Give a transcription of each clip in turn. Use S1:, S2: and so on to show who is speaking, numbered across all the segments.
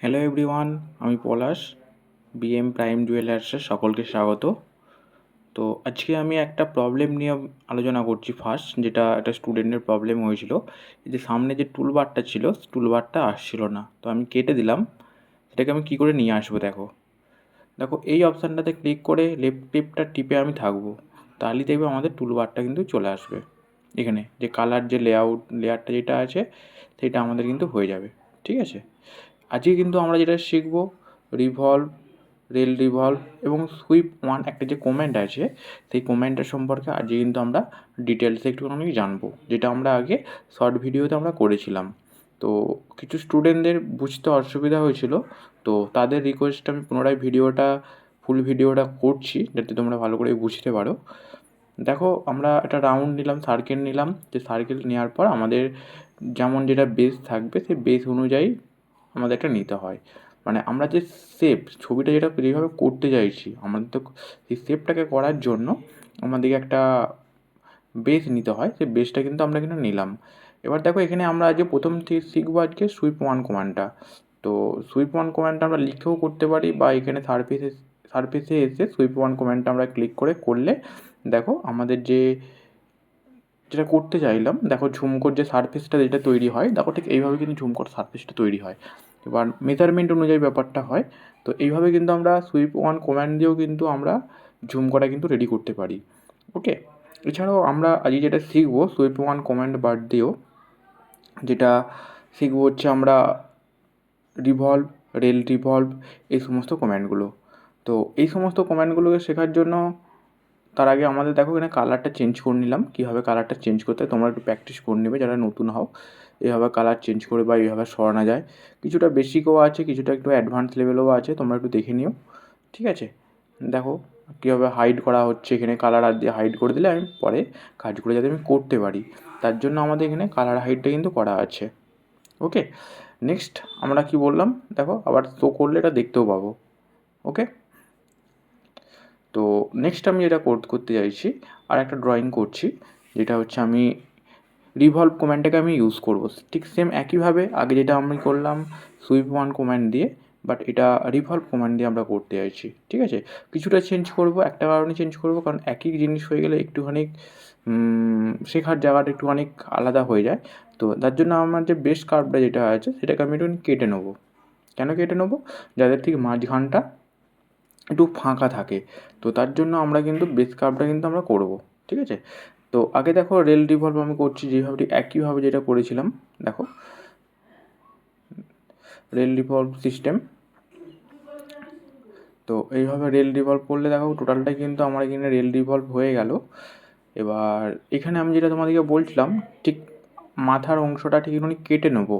S1: Hello everyone আমি পলাশ BM prime জুয়েলার্সে সকলকে স্বাগত। তো আজকে আমি একটা প্রবলেম নিয়ে আলোচনা করছি ফার্স্ট যেটা একটা স্টুডেন্টের প্রবলেম হয়েছিল। যে সামনে যে টুলবারটা ছিল টুলবারটা আসছিল না। তো আমি কেটে দিলাম, সেটাকে আমি কী করে নিয়ে আসব দেখো। দেখো, এই অপশানটাতে ক্লিক করে লেফট টিপটা টিপে আমি থাকব। তাহলেই দেখবে আমাদের টুলবারটা কিন্তু চলে আসবে। এখানে যে কালার যে লেআউট লেয়ারটা যেটা আছে, সেটা আমাদের কিন্তু হয়ে যাবে। ঠিক আছে? আজকে কিন্তু আমরা যেটা শিখব রিভলভ রেল রিভলভ এবং সুইপ ওয়ান একটা যে কমেন্ট আছে, সেই কমেন্টটা সম্পর্কে আজকে কিন্তু আমরা ডিটেলসে একটুখানি জানব, যেটা আমরা আগে শর্ট ভিডিওতে আমরা করেছিলাম। তো কিছু স্টুডেন্টদের বুঝতে অসুবিধা হয়েছিল, তো তাদের রিকোয়েস্ট আমি পুনরায় ভিডিওটা ফুল ভিডিওটা করছি, যাতে তোমরা ভালো করে বুঝতে পারো। দেখো, আমরা একটা রাউন্ড নিলাম সার্কেল নিলাম, যে সার্কেল নেওয়ার পর আমাদের যেমন যেটা বেস থাকবে, সেই বেস অনুযায়ী আমাদের একটা নিতে হয়। মানে আমরা যে শেপ ছবিটা যেটা যেভাবে করতে চাইছি, আমাদের তো সেই শেপটাকে করার জন্য আমাদেরকে একটা বেস নিতে হয়। সেই বেসটা কিন্তু আমরা কিন্তু নিলাম। এবার দেখো এখানে আমরা আজকে প্রথম থেকে শিখব আজকে সুইপ ওয়ান কমান্ডটা তো সুইপ ওয়ান কমান্ডটা আমরা লিখেও করতে পারি বা এখানে সারফেসে সারফেসে এসে সুইপ ওয়ান কমান্ডটা আমরা ক্লিক করে করলে দেখো আমাদের যে, যেটা করতে চাইলাম, দেখো ঝুমকোর যে সারফেসটা যেটা তৈরি হয়, দেখো ঠিক এইভাবে কিন্তু ঝুমকোর সারফেসটা তৈরি হয়। এবার মেজারমেন্ট অনুযায়ী ব্যাপারটা হয়। তো এইভাবে কিন্তু আমরা সুইপ ওয়ান কমান্ড দিয়েও কিন্তু আমরা ঝুম করা কিন্তু রেডি করতে পারি। ওকে এছাড়াও আমরা আজকে যেটা শিখব সুইপ ওয়ান কমান্ড বাদ দিয়েও, যেটা শিখব হচ্ছে আমরা রিভলভ রেল রিভলভ এই সমস্ত কমান্ডগুলো তো এই সমস্ত কমান্ডগুলোকে শেখার জন্য তার আগে আমাদের দেখো এখানে কালারটা চেঞ্জ করে নিলাম। কীভাবে কালারটা চেঞ্জ করতে হয় তোমরা একটু প্র্যাকটিস করে নেবে যারা নতুন হও। এভাবে কালার চেঞ্জ করে বা এইভাবে সরানো যায়। কিছুটা বেসিকও আছে, কিছুটা একটু অ্যাডভান্স লেভেলও আছে, তোমরা একটু দেখে নিও। ঠিক আছে? দেখো, কীভাবে হাইড করা হচ্ছে এখানে কালার আর দিয়ে হাইড করে দিলে আমি পরে কাজগুলো যাতে আমি করতে পারি। তার জন্য আমাদের এখানে কালার হাইডটা কিন্তু করা আছে। ওকে নেক্সট আমরা কি বললাম? দেখো, আবার তো করলে এটা দেখতেও পাবো। ওকে তো নেক্সট আমি যেটা করতে চাইছি, আর একটা ড্রয়িং করছি, যেটা হচ্ছে আমি রিভলভ কম্যান্ডটাকে আমি ইউজ করব। ঠিক সেম একইভাবে আগে যেটা আমি করলাম সুইপ ওয়ান কম্যান্ড দিয়ে বাট এটা রিভলভ কম্যান্ড দিয়ে আমরা করতে চাইছি ঠিক আছে? কিছুটা চেঞ্জ করব, একটা কারণে চেঞ্জ করব, কারণ একই জিনিস হয়ে গেলে একটুখানি শেখার জায়গাটা একটুখানি আলাদা হয়ে যায়। তো তার জন্য আমার যে বেস্ট কার্ভটা যেটা আছে, সেটাকে আমি একটু কেটে নেব। কেন কেটে নেব? যাদের ঠিক মাঝখানটা একটু ফাঁকা থাকে। তো তার জন্য আমরা কিন্তু বেস কার্ভটা কিন্তু আমরা করব। ঠিক আছে? তো আগে দেখো রেল রিভলভ আমি করছি, যেভাবে একইভাবে যেটা করেছিলাম, দেখো। রেল রিভলভ সিস্টেম তো এইভাবে রেল রিভলভ করলে দেখো টোটালটাই কিন্তু আমার এখানে রেল রিভলভ হয়ে গেল। এবার এখানে আমি যেটা তোমাদেরকে বলছিলাম, ঠিক মাথার অংশটা ঠিক একটুখানি কেটে নেব।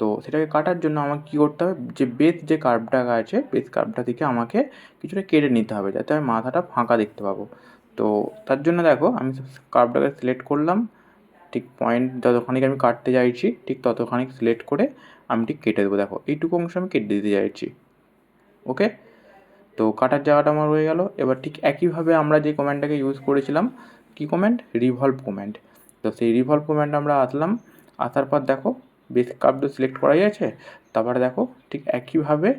S1: তো সেটাকে কাটার জন্য আমাকে কী করতে হবে, যে বেস যে কার্ভটা আছে বেস কার্ভটা থেকে আমাকে কিছুটা কেটে নিতে হবে, যাতে আমি মাথাটা ফাঁকা দেখতে পাবো। তো তার জন্য দেখো আমি কার্ভটাকে সিলেক্ট করলাম। ঠিক পয়েন্ট যতখানি আমি কাটতে চাইছি, ঠিক ততখানি সিলেক্ট করে আমি ঠিক কেটে দেবো। দেখো, এইটুকু অংশ আমি কেটে দিতে চাইছি। ওকে তো কাটার জায়গাটা আমার হয়ে গেল। এবার ঠিক একইভাবে আমরা যে কমেন্টটাকে ইউজ করেছিলাম, কী কমেন্ট রিভলভ কমেন্ট তো সেই রিভলভ কমেন্ট আমরা আসলাম। আসার পর দেখো বেসিক কার্ভটা সিলেক্ট করাই আছে। তারপরে দেখো, ঠিক একইভাবে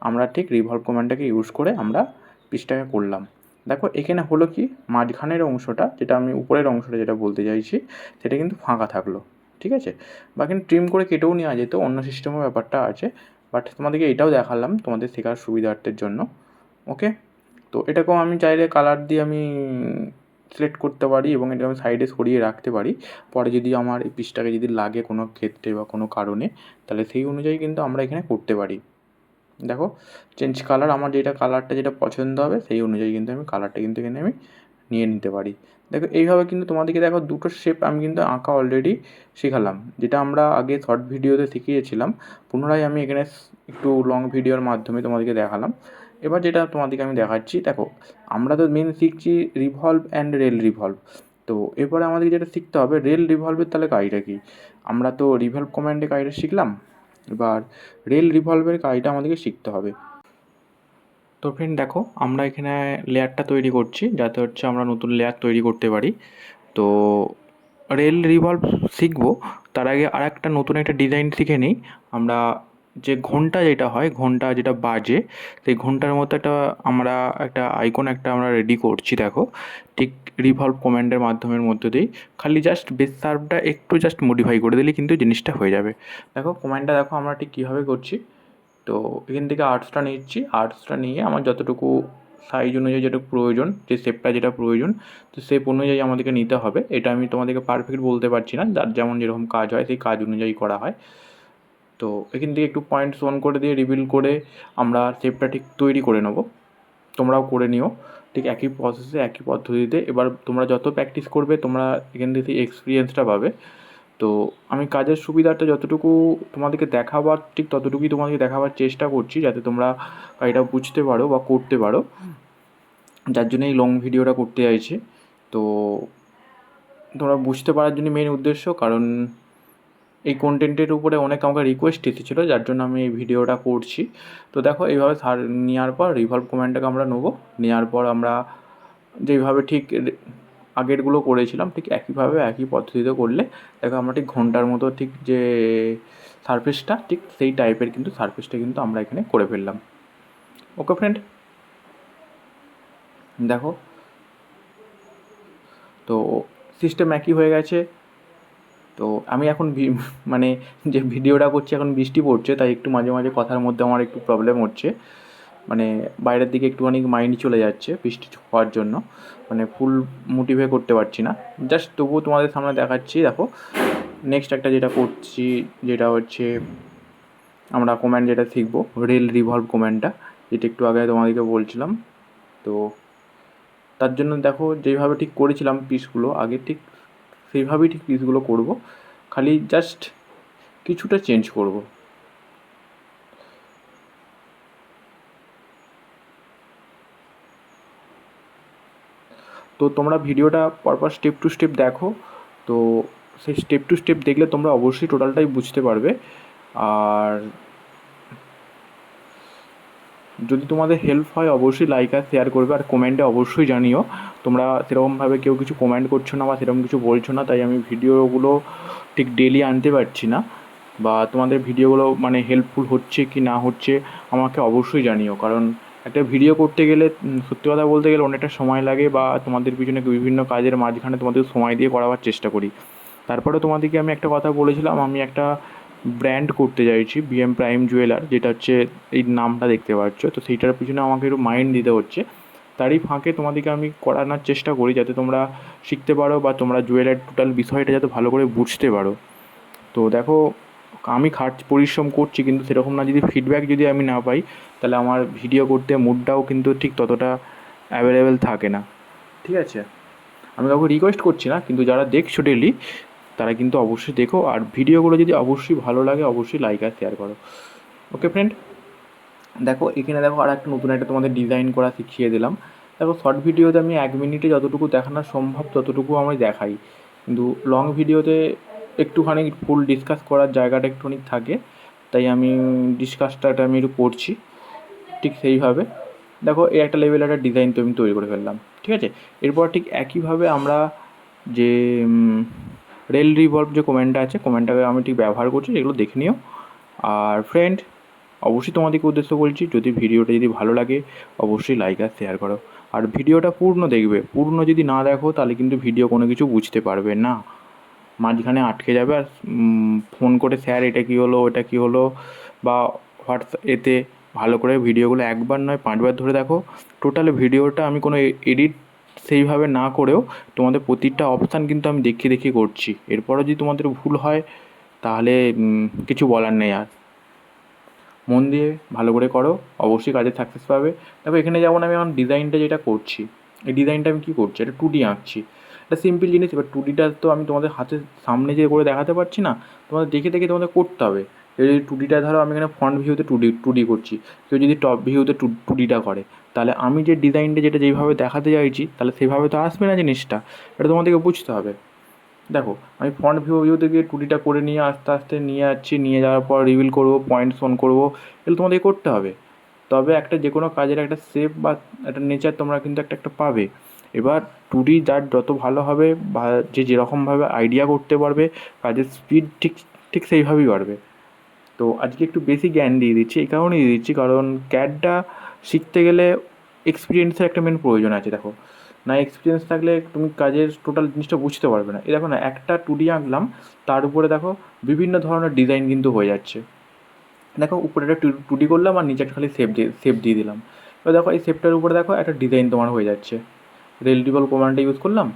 S1: আমরা ঠিক রিভলভ কমেন্টটাকে ইউজ করে আমরা পিসটাকে করলাম। দেখো, এখানে হলো কি? মাঝখানের অংশটা, যেটা আমি উপরের অংশটা যেটা বলতে চাইছি, সেটা কিন্তু ফাঁকা থাকল, ঠিক আছে? বা কিন্তু ট্রিম করে কেটেও নেওয়া যেত, অন্য সিস্টেমের ব্যাপারটা আছে বাট তোমাদেরকে এটাও দেখালাম তোমাদের শেখার সুবিধার্থের জন্য ওকে তো এটাকেও আমি চাইলে কালার দিয়ে আমি সিলেক্ট করতে পারি এবং এটা আমি সাইডে সরিয়ে রাখতে পারি। পরে যদি আমার এই পিসটাকে যদি লাগে কোনো ক্ষেত্রে বা কোনো কারণে, তাহলে সেই অনুযায়ী কিন্তু আমরা এখানে করতে পারি। দেখো চেঞ্জ কালার আমার যেটা কালারটা যেটা পছন্দ হবে, সেই অনুযায়ী কিন্তু আমি কালারটা কিন্তু এখানে আমি নিয়ে নিতে পারি। দেখো, এইভাবে কিন্তু তোমাদেরকে দেখো, দুটো শেপ আমি কিন্তু আঁকা অলরেডি শেখালাম, যেটা আমরা আগে শর্ট ভিডিওতে শিখিয়েছিলাম। পুনরায় আমি এখানে একটু লং ভিডিওর মাধ্যমে তোমাদেরকে দেখালাম। এবার যেটা তোমাদেরকে আমি দেখাচ্ছি, দেখো, আমরা তো মেন শিখছি রিভলভ অ্যান্ড রেল রিভলভ তো এরপরে আমাদেরকে যেটা শিখতে হবে রেল রিভলভের তাহলে কাজটা কী? আমরা তো রিভলভ কমান্ডে কাজটা শিখলাম এবার রেল রিভলভের কাজটা আমাদেরকে শিখতে হবে। তো ফ্রেন্ড দেখো, আমরা এখানে লেয়ারটা তৈরি করছি, যাতে হচ্ছে আমরা নতুন লেয়ার তৈরি করতে পারি। তো রেল রিভলভ শিখব, তার আগে আর একটা নতুন একটা ডিজাইন শিখে নিই। আমরা যে ঘণ্টা যেটা হয়, ঘণ্টা যেটা বাজে, সেই ঘণ্টার মতো একটা আমরা একটা আইকন একটা আমরা রেডি করছি, দেখো। ঠিক রিভলভ কমান্ডের মাধ্যমের মধ্য দিয়েই। খালি জাস্ট বেস সার্ভটা একটু জাস্ট মডিফাই করে দিলে কিন্তু জিনিসটা হয়ে যাবে। দেখো কমান্ডটা দেখো আমরা ঠিক কীভাবে করছি। তো এখান থেকে আর্টসটা নিচ্ছি। আর্টসটা নিয়ে আমার যতটুকু সাইজ অনুযায়ী যেটা প্রয়োজন, যে শেপটা যেটা প্রয়োজন, তো শেপ অনুযায়ী আমাদেরকে নিতে হবে। এটা আমি তোমাদেরকে পারফেক্ট বলতে পারছি না। যার যেমন যেরকম কাজ হয়, সেই কাজ অনুযায়ী করা হয়। তো এখান থেকে একটু পয়েন্টস অন করে দিয়ে রিভিল করে আমরা শেপটা ঠিক তৈরি করে নেব। তোমরাও করে নিও। ঠিক একই প্রসেসে একই পদ্ধতিতে। এবার তোমরা যত প্র্যাকটিস করবে, তোমরা এখান থেকে এক্সপিরিয়েন্সটা পাবে। তো আমি কাজের সুবিধাটা যতটুকু তোমাদেরকে দেখাবার, ঠিক ততটুকুই তোমাদেরকে দেখাবার চেষ্টা করছি, যাতে তোমরা এটা বুঝতে পারো বা করতে পারো। যার জন্য এই লং ভিডিওটা করতে চাইছি। তো তোমরা বুঝতে পারার জন্য মেন উদ্দেশ্য, কারণ এই কন্টেন্টের উপরে অনেক আমাকে রিকোয়েস্ট এসেছিল, যার জন্য আমি এই ভিডিওটা করছি। তো দেখো, এইভাবে সার নেওয়ার পর রিভলভ কমেন্টটাকে আমরা নেব। নেওয়ার পর আমরা যেইভাবে ঠিক আগেরগুলো করেছিলাম, ঠিক একইভাবে একই পদ্ধতিতে করলে, দেখো আমরা ঠিক ঘণ্টার মতো ঠিক যে সারফেসটা ঠিক সেই টাইপের কিন্তু সারফেসটা কিন্তু আমরা এখানে করে ফেললাম। ওকে ফ্রেন্ড দেখো। তো সিস্টেম একই হয়ে গেছে। তো আমি এখন মানে যে ভিডিওটা করছি এখন বৃষ্টি পড়ছে, তাই একটু মাঝে মাঝে কথার মধ্যে আমার একটু প্রবলেম হচ্ছে। মানে বাইরের দিকে একটুখানি মাইন্ড চলে যাচ্ছে বৃষ্টি হওয়ার জন্য। মানে ফুল মোটিভে করতে পারছি না। জাস্ট তবুও তোমাদের সামনে দেখাচ্ছি, দেখো। নেক্সট একটা যেটা করছি, যেটা হচ্ছে আমরা কম্যান্ড যেটা শিখব রেল রিভলভ কম্যান্ডটা যেটা একটু আগে তোমাদেরকে বলছিলাম। তো তার জন্য দেখো, যেভাবে ঠিক করেছিলাম পিসগুলো আগে ঠিক সেইভাবেই ঠিক পিসগুলো করব। খালি জাস্ট কিছুটা চেঞ্জ করব। তো তোমরা ভিডিওটা পরপর স্টেপ টু স্টেপ দেখো। তো সেই স্টেপ টু স্টেপ দেখলে তোমরা অবশ্যই টোটালটাই বুঝতে পারবে। আর যদি তোমাদের হেল্প হয়, অবশ্যই লাইক আর শেয়ার করবে আর কমেন্টে অবশ্যই জানিও। তোমরা সেরকমভাবে কেউ কিছু কমেন্ট করছ না বা সেরকম কিছু বলছো না, তাই আমি ভিডিওগুলো ঠিক ডেলি আনতে পারছি না। বা তোমাদের ভিডিওগুলো মানে হেল্পফুল হচ্ছে কি না হচ্ছে, আমাকে অবশ্যই জানিও। কারণ একটা ভিডিও করতে গেলে সত্যি কথা বলতে গেলে অনেকটা সময় লাগে বা তোমাদের পিছনে বিভিন্ন কাজের মাঝখানে তোমাদের সময় দিয়ে করাবার চেষ্টা করি। তারপরে তোমাদেরকে আমি একটা কথা বলেছিলাম, আমি একটা ব্র্যান্ড করতে চাইছি বিএম প্রাইম জুয়েলার যেটা হচ্ছে এই নামটা দেখতে পাচ্ছ। তো সেইটার পিছনে আমাকে একটু মাইন্ড দিতে হচ্ছে। তারই ফাঁকে তোমাদেরকে আমি করানোর চেষ্টা করি, যাতে তোমরা শিখতে পারো বা তোমরা জুয়েলার টোটাল বিষয়টা যাতে ভালো করে বুঝতে পারো। তো দেখো, আমি খাট পরিশ্রম করছি, কিন্তু সেরকম না। যদি ফিডব্যাক যদি আমি না পাই, তাহলে আমার ভিডিও করতে মুডটাও কিন্তু ঠিক ততটা অ্যাভেলেবেল থাকে না। ঠিক আছে? আমি কাউকে রিকোয়েস্ট করছি না, কিন্তু যারা দেখছ ডেলি তারা কিন্তু অবশ্যই দেখো। আর ভিডিওগুলো যদি অবশ্যই ভালো লাগে, অবশ্যই লাইক আর শেয়ার করো। ওকে ফ্রেন্ড দেখো, এখানে দেখো আর একটা নতুন একটা তোমাদের ডিজাইন করা শিখিয়ে দিলাম। দেখো শর্ট ভিডিওতে আমি এক মিনিটে যতটুকু দেখানো সম্ভব, ততটুকু আমি দেখাই। কিন্তু লং ভিডিওতে একটুখানি ফুল ডিসকাস করার জায়গাটা একটুখানি থাকে। তাই আমি ডিসকাসটা আমি একটু করছি। ঠিক সেইভাবে। দেখো, এই একটা লেভেল একটা ডিজাইন তো আমি তৈরি করে ফেললাম। ঠিক আছে? এরপর ঠিক একইভাবে আমরা যে রেল রিভলভ যে কমেন্টটা আছে কমেন্টটাকে আমি ঠিক ব্যবহার করছি এগুলো দেখে নিও। আর ফ্রেন্ড অবশ্যই তোমাদেরকে উদ্দেশ্য বলছি, যদি ভিডিওটা যদি ভালো লাগে, অবশ্যই লাইক আর শেয়ার করো। আর ভিডিওটা পূর্ণ দেখবে, পূর্ণ যদি না দেখো, তাহলে কিন্তু ভিডিও কোনো কিছু বুঝতে পারবে না। মাঝখানে আটকে যাবে আর ফোন করে স্যার এটা কী হলো, ওটা কী হলো, বা হোয়াটসঅ্যাপ এতে ভালো করে ভিডিওগুলো একবার নয়, পাঁচবার ধরে দেখো। টোটাল ভিডিওটা আমি কোনো এডিট সেইভাবে না করেও তোমাদের প্রতিটা অপশান কিন্তু আমি দেখিয়ে দেখিয়ে করছি। এরপরও যদি তোমাদের ভুল হয়, তাহলে কিছু বলার নেই আর। মন দিয়ে ভালো করে করো, অবশ্যই কাজে সাকসেস পাবে। দেখো, এখানে যেমন আমি আমার ডিজাইনটা যেটা করছি, এই ডিজাইনটা আমি কী করছি? এটা টু ডি আঁকছি। এটা সিম্পল জিনিস, এবার টু ডিটা তো আমি তোমাদের হাতের সামনে যে করে দেখাতে পারছি না, তোমাদের দেখে দেখে তোমাদের করতে হবে। যদি টু ডিটা ধরো, আমি এখানে ফ্রন্ট ভিউতে টু ডি টু ডি করছি। কেউ যদি টপ ভিউতে টু টু ডিটা করে তাহলে আমি যে ডিজাইনটা যেটা যেইভাবে দেখাতে চাইছি, তাহলে সেভাবে তো আসবে না জিনিসটা। এটা তোমাদেরকে বুঝতে হবে। দেখো, আমি ফ্রন্ট ভিউ ভিউ থেকে টুটিটা করে নিয়ে আস্তে আস্তে নিয়ে যাচ্ছি, নিয়ে যাওয়ার পর রিভিল করব পয়েন্ট অন করব, এগুলো তোমাদেরকে করতে হবে। তবে একটা যে কোনো কাজের একটা শেপ বা একটা নেচার তোমরা কিন্তু একটা একটা পাবে। এবার টুডি যার যত ভালো হবে বা যে যেরকমভাবে আইডিয়া করতে পারবে, কাজের স্পিড ঠিক ঠিক সেইভাবেই বাড়বে। তো আজকে একটু বেশি জ্ঞান দিয়ে দিচ্ছি, এই কারণেই দিয়ে দিচ্ছি, কারণ ক্যাডটা শিখতে গেলে এক্সপিরিয়েন্সের একটা মেন প্রয়োজন আছে, দেখো। না এক্সপিরিয়েন্স থাকলে তুমি কাজের টোটাল জিনিসটা বুঝতে পারবে না। এই দেখো না, একটা টু ডি আঁকলাম, তার উপরে দেখো বিভিন্ন ধরনের ডিজাইন কিন্তু হয়ে যাচ্ছে। দেখো, উপরে একটা টু ডি করলাম আর নিচে একটা খালি সেপ দিয়ে সেপ দিয়ে দিলাম। এবার দেখো, এই সেপটার উপরে দেখো একটা ডিজাইন তোমার হয়ে যাচ্ছে। রেলটিবল কমান্ডটা ইউজ করলাম,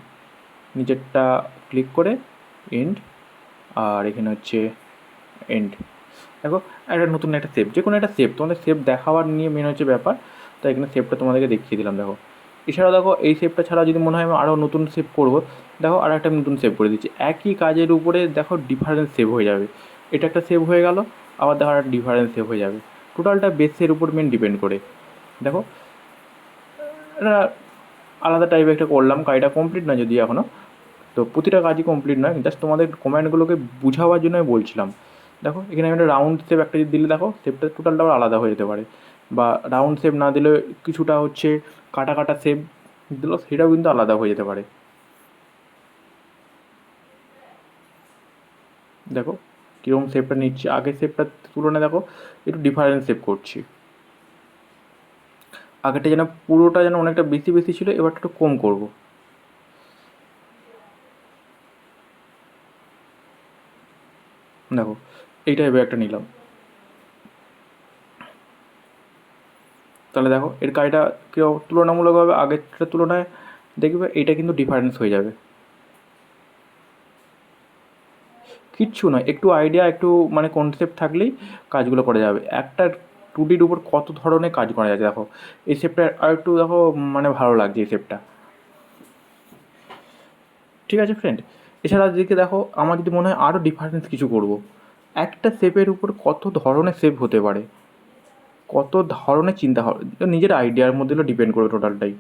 S1: নিচেরটা ক্লিক করে এন্ড আর এখানে হচ্ছে এন্ড দেখো, একটা নতুন একটা সেপ যে কোনো একটা সেপ তোমাদের সেপ দেখাবার নিয়ে মেন হচ্ছে ব্যাপার। তো এখানে সেপটা তোমাদেরকে দেখিয়ে দিলাম, দেখো। এছাড়াও দেখো, এই সেপটা ছাড়া যদি মনে হয় আমি আরও নতুন সেভ করব, দেখো, আর একটা নতুন সেভ করে দিচ্ছি। একই কাজের উপরে দেখো ডিফারেন্স সেভ হয়ে যাবে। এটা একটা সেভ হয়ে গেল, আবার দেখো একটা ডিফারেন্স সেভ হয়ে যাবে। টোটালটা বেসের উপর মেন ডিপেন্ড করে। দেখো, এটা আলাদা টাইপের একটা করলাম, কাজটা কমপ্লিট না যদি এখনও তো প্রতিটা কাজই কমপ্লিট নয় জাস্ট তোমাদের কমেন্টগুলোকে বুঝাবার জন্য বলছিলাম। দেখো, এখানে আমি একটা রাউন্ড শেপ একটা দিলে দেখো শেপটা টোটালটা আবার আলাদা হয়ে যেতে পারে। বা রাউন্ড শেপ না দিলে কিছুটা হচ্ছে কাটা কাটা শেপ দিল সেটাও কিন্তু আলাদা হয়ে যেতে পারে। দেখো, কীরকম শেপটা নিচ্ছি, আগের শেপটার তুলনায় দেখো, একটু ডিফারেন্ট শেপ করছি। আগেরটা যেন পুরোটা যেন অনেকটা বেশি বেশি ছিল, এবারটা একটু কম করব। দেখো এই টাইপের একটা নিলাম। তাহলে দেখো, এর কাজটা কেউ তুলনামূলকভাবে আগেরটার তুলনায় দেখবে এইটা কিন্তু ডিফারেন্স হয়ে যাবে। কিচ্ছু নয়, একটু আইডিয়া একটু মানে কনসেপ্ট থাকলেই কাজগুলো করা যাবে। একটা টু ডির উপর কত ধরনের কাজ করা যাচ্ছে দেখো। এই শেপটা আর একটু দেখো মানে ভালো লাগছে এই শেপটা ঠিক আছে ফ্রেন্ড এছাড়া দিকে দেখো, আমার যদি মনে হয় আরও ডিফারেন্স কিছু করব, একটা শেপের উপর কত ধরনের শেপ হতে পারে? কত ধরনের চিন্তা হবে নিজের আইডিয়ার মধ্যে ডিপেন্ড করবে টোটালটাই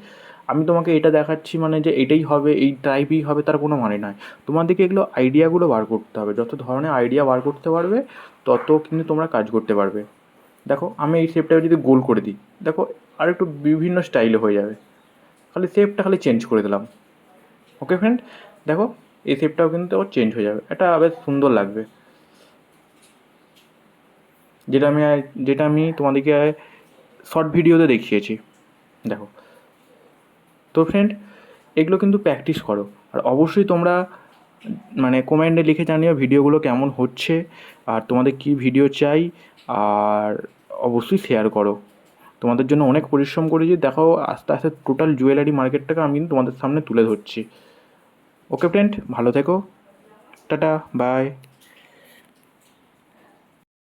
S1: আমি তোমাকে এটা দেখাচ্ছি মানে যে এটাই হবে, এই টাইপই হবে, তার কোনো মানে নয়। তোমাদেরকে এগুলো আইডিয়াগুলো বার করতে হবে। যত ধরনের আইডিয়া বার করতে পারবে, তত কিন্তু তোমরা কাজ করতে পারবে। দেখো, আমি এই শেপটা যদি গোল করে দিই, দেখো আর একটু বিভিন্ন স্টাইলে হয়ে যাবে। খালি শেপটা খালি চেঞ্জ করে দিলাম। ওকে ফ্রেন্ড দেখো এই শেপটাও কিন্তু চেঞ্জ হয়ে যাবে। এটা বেশ সুন্দর লাগবে। যেটা আমি যেটা আমি তোমাদেরকে শর্ট ভিডিওতে দেখিয়েছি। দেখো। তো ফ্রেন্ড এগুলো কিন্তু প্র্যাকটিস করো। আর অবশ্যই তোমরা মানে কমেন্টে লিখে জানিও ভিডিওগুলো কেমন হচ্ছে, আর তোমাদের কী ভিডিও চাই, আর অবশ্যই শেয়ার করো। তোমাদের জন্য অনেক পরিশ্রম করেছি। দেখো আস্তে আস্তে টোটাল জুয়েলারি মার্কেটটাকে আমি তোমাদের সামনে তুলে ধরছি। ওকে ফ্রেন্ড ভালো থেকো। Tata bye